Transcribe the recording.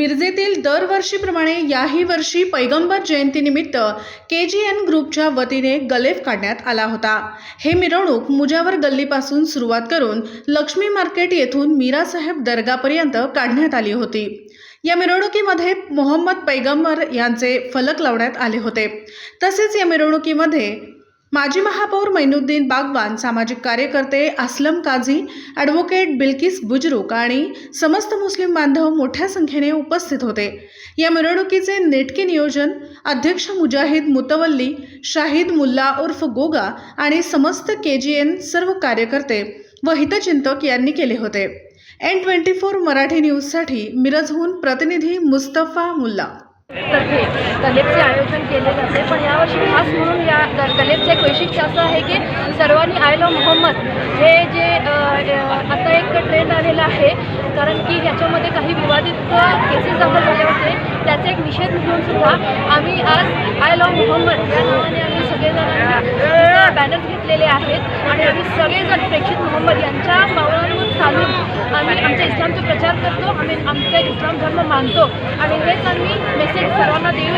मिरजेतील दरवर्षीप्रमाणे याही वर्षी पैगंबर जयंतीनिमित्त के जी एन ग्रुपच्या वतीने गलेफ काढण्यात आला होता. हे मिरवणूक मुजावर गल्लीपासून सुरुवात करून लक्ष्मी मार्केट येथून मीरासाहेब दर्गापर्यंत काढण्यात आली होती. या मिरवणुकीमध्ये मोहम्मद पैगंबर यांचे फलक लावण्यात आले होते. तसेच या मिरवणुकीमध्ये माजी महापौर मैनुद्दीन बागवान सामाजिक कार्यकर्ते असलम काझी ॲडव्होकेट बिल्किस बुजरुक आणि समस्त मुस्लिम बांधव मोठ्या संख्येने उपस्थित होते. या मिरवणुकीचे नेटके नियोजन अध्यक्ष मुजाहिद मुतवल्ली शाहिद मुल्ला उर्फ गोगा आणि समस्त के जी एन सर्व कार्यकर्ते व हितचिंतक यांनी केले होते. एन ट्वेंटी फोर मराठी न्यूजसाठी मिरजहून प्रतिनिधी मुस्तफा मुल्ला. कलेबचे आयोजन केले जाते पण यावर्षी खास म्हणून या ग- एक वैशिष्ट्य असं आहे की सर्वांनी आय लव मोहम्मद हे जे आता एक ट्रेंड आलेला आहे. कारण की ह्याच्यामध्ये काही विवादित केसेस दाखल झाले होते. त्याचा एक निषेध म्हणून सुद्धा आम्ही आज आय लव मोहम्मद या नावाने आम्ही सगळेजणांना बॅनर्स घेतलेले आहेत. आणि आम्ही सगळेजण प्रेक्षित मोहम्मद यांच्या पावलांवर चालून आम्ही आमच्या इस्लामचा प्रचार करतो. आम्ही आमचा इस्लाम धर्म मानतो. आणि हेच आम्ही मेसेज सर्वांना देऊ